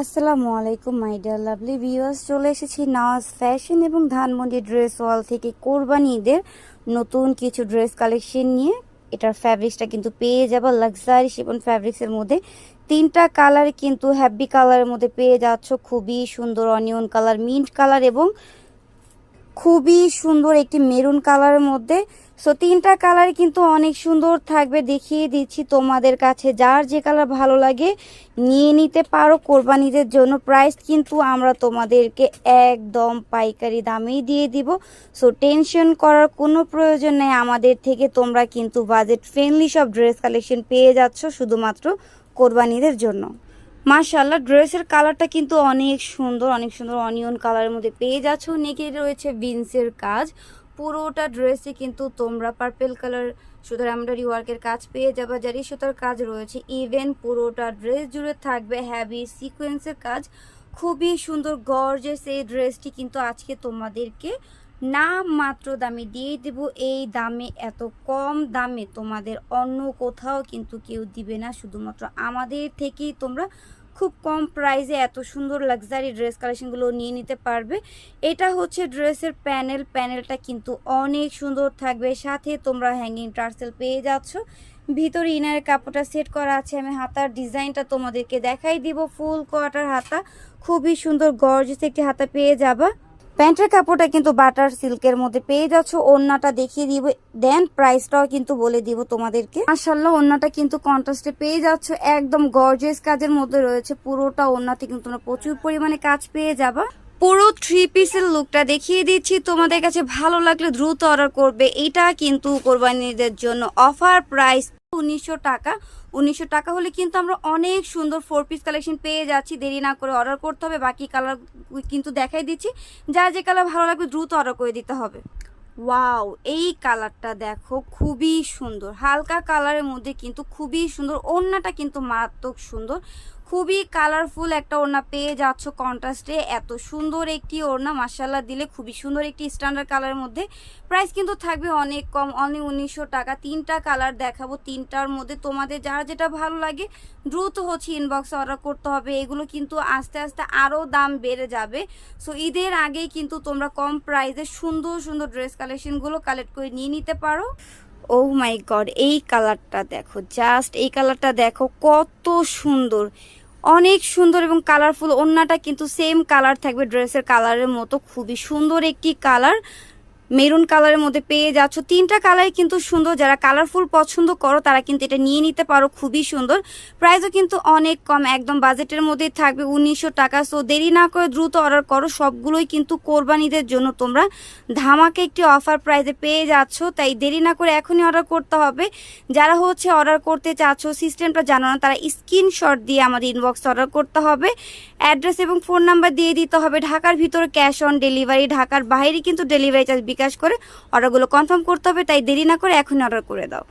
আসসালামু আলাইকুম my dear lovely viewers চলে এসেছি নওয়াজ ফ্যাশন এবং ধানমন্ডি ড্রেস ওয়াল থেকে কোরবানি ঈদের নতুন কিছু ড্রেস কালেকশন নিয়ে। এটার ফ্যাব্রিক্সটা কিন্তু পেয়ে যাবা লাক্সারি এবং ফ্যাব্রিক্সের মধ্যে। তিনটা কালার কিন্তু হ্যাপি কালারের মধ্যে পেয়ে যাচ্ছ। খুবই সুন্দর অনিয়ন কালার মিন্ট কালার এবং খুবই সুন্দর একটি মেরুন কালারের মধ্যে। সো তিনটা কালার কিন্তু অনেক সুন্দর থাকবে, দেখিয়ে দিচ্ছি তোমাদের কাছে। যার যে কালার ভালো লাগে, নিয়ে নিতে পারো কোরবানিদের জন্য। প্রাইস কিন্তু আমরা তোমাদেরকে একদম পাইকারি দামেই দিয়ে দিব। সো টেনশন করার কোনো প্রয়োজন নেই। আমাদের থেকে তোমরা কিন্তু বাজেট ফ্রেন্ডলি সব ড্রেস কালেকশন পেয়ে যাচ্ছ শুধুমাত্র কোরবানিদের জন্য। মাশাল্লাহ ড্রেসের কালারটা কিন্তু অনেক সুন্দর অনেক সুন্দর অনিয়ন কালারের মধ্যে পেয়ে যাচ্ছ। নেকে রয়েছে বিনসের কাজ। পুরোটা ড্রেসে কিন্তু তোমরা পার্পেল কালার সুতার এমব্রয়ডারি ওয়ার্কের কাজ পেয়ে যাবে। জারি সুতার কাজ রয়েছে ইভেন পুরোটা ড্রেস জুড়ে থাকবে হ্যাভি সিকোয়েন্সের কাজ। খুবই সুন্দর গর্জেস এই ড্রেসটি কিন্তু আজকে তোমাদেরকে নাম মাত্র দামে দিয়ে দেব। এই দামে, এত কম দামে তোমাদের অন্য কোথাও কিন্তু কেউ দিবে না। শুধুমাত্র আমাদের থেকেই তোমরা খুব কম প্রাইসে এত সুন্দর লাক্সারি ড্রেস কালেকশনগুলো নিয়ে নিতে পারবে। এটা হচ্ছে ড্রেসের প্যানেল প্যানেলটা কিন্তু অনেক সুন্দর থাকবে। সাথে তোমরা হ্যাঙ্গিং টার্সেল পেয়ে যাচ্ছ। ভিতরে ইনারের কাপড়টা সেট করা আছে। আমি হাতার ডিজাইনটা তোমাদেরকে দেখাই দিব। ফুল কোয়াটার হাতা। খুবই সুন্দর গর্জিয়াস একটি হাতা পেয়ে যাবা। প্যান্টের কাপড়টা কিন্তু বাটার সিল্কের মধ্যে পেয়ে যাচ্ছ। ওড়নাটা দেখিয়ে দিব। দেন প্রাইসটাও কিন্তু বলে দিব তোমাদেরকে। মাশাল্লাহ ওড়নাটা কিন্তু কন্ট্রাস্টে পেয়ে যাচ্ছ। একদম গর্জেস কাজের মধ্যে রয়েছে। পুরোটা ওড়নাতে কিন্তু তোমরা প্রচুর পরিমাণে কাজ পেয়ে যাবা। পুরো থ্রি পিসের লুকটা দেখিয়ে দিচ্ছি। তোমাদের কাছে ভালো লাগলে দ্রুত অর্ডার করবে। এটা কিন্তু কোরবানিদের জন্য অফার প্রাইস উনিশশো টাকা। উনিশশো টাকা হলে কিন্তু আমরা অনেক সুন্দর ফোর পিস কালেকশন পেয়ে যাচ্ছি। দেরি না করে অর্ডার করতে হবে। বাকি কালার কিন্তু দেখাই দিচ্ছি। যার যে কালার ভালো লাগবে দ্রুত অর্ডার করে দিতে হবে। ওয়াও এই কালারটা দেখো খুবই সুন্দর। হালকা কালারের মধ্যে কিন্তু খুবই সুন্দর। ওড়নাটা কিন্তু মারাত্মক সুন্দর। খুবই কালারফুল একটা ওড়না পেয়ে যাচ্ছ কন্ট্রাস্টে এত সুন্দর একটি ওড়না মাসাল্লাহ দিলে খুবই সুন্দর একটি স্ট্যান্ডার্ড কালারের মধ্যে। প্রাইস কিন্তু থাকবে অনেক কম অনলি উনিশশো টাকা। তিনটা কালার দেখাবো, তিনটার মধ্যে তোমাদের যারা যেটা ভালো লাগে, দ্রুত হচ্ছে ইনবক্সে অর্ডার করতে হবে। এগুলো কিন্তু আস্তে আস্তে আরও দাম বেড়ে যাবে। সো ঈদের আগেই কিন্তু তোমরা কম প্রাইসে সুন্দর সুন্দর ড্রেস কালেকশনগুলো কালেক্ট করে নিয়ে নিতে পারো। ও মাই গড এই কালারটা দেখো জাস্ট এই কালারটা দেখো, কত সুন্দর। অনেক সুন্দর এবং কালারফুল ওড়নাটা কিন্তু সেম কালার থাকবে ড্রেসের কালারের মতো। খুবই সুন্দর একটি কালার মেরুন কালারের মধ্যে পেয়ে যাচ্ছ। তিনটা কালারই কিন্তু সুন্দর। যারা কালারফুল পছন্দ করো, তারা কিন্তু এটা নিয়ে নিতে পারো। খুবই সুন্দর। প্রাইসও কিন্তু অনেক কম। একদম বাজেটের মধ্যেই থাকবে উনিশশো টাকা। সো দেরি না করে দ্রুত অর্ডার করো। সবগুলোই কিন্তু কোরবানিদের জন্য তোমরা ধামাকে একটি অফার প্রাইসে পেয়ে যাচ্ছ। তাই দেরি না করে এখনই অর্ডার করতে হবে। যারা হচ্ছে অর্ডার করতে চাচ্ছ সিস্টেমটা জানো না, তারা স্ক্রিনশট দিয়ে আমাদের ইনবক্সে অর্ডার করতে হবে। অ্যাড্রেস এবং ফোন নাম্বার দিয়ে দিতে হবে। ঢাকার ভিতরে ক্যাশ অন ডেলিভারি ঢাকার বাইরে কিন্তু ডেলিভারি চার্জ বিকাশ করে অর্ডারগুলো কনফার্ম করতে হবে তাই দেরি না করে এখনই অর্ডার করে দাও।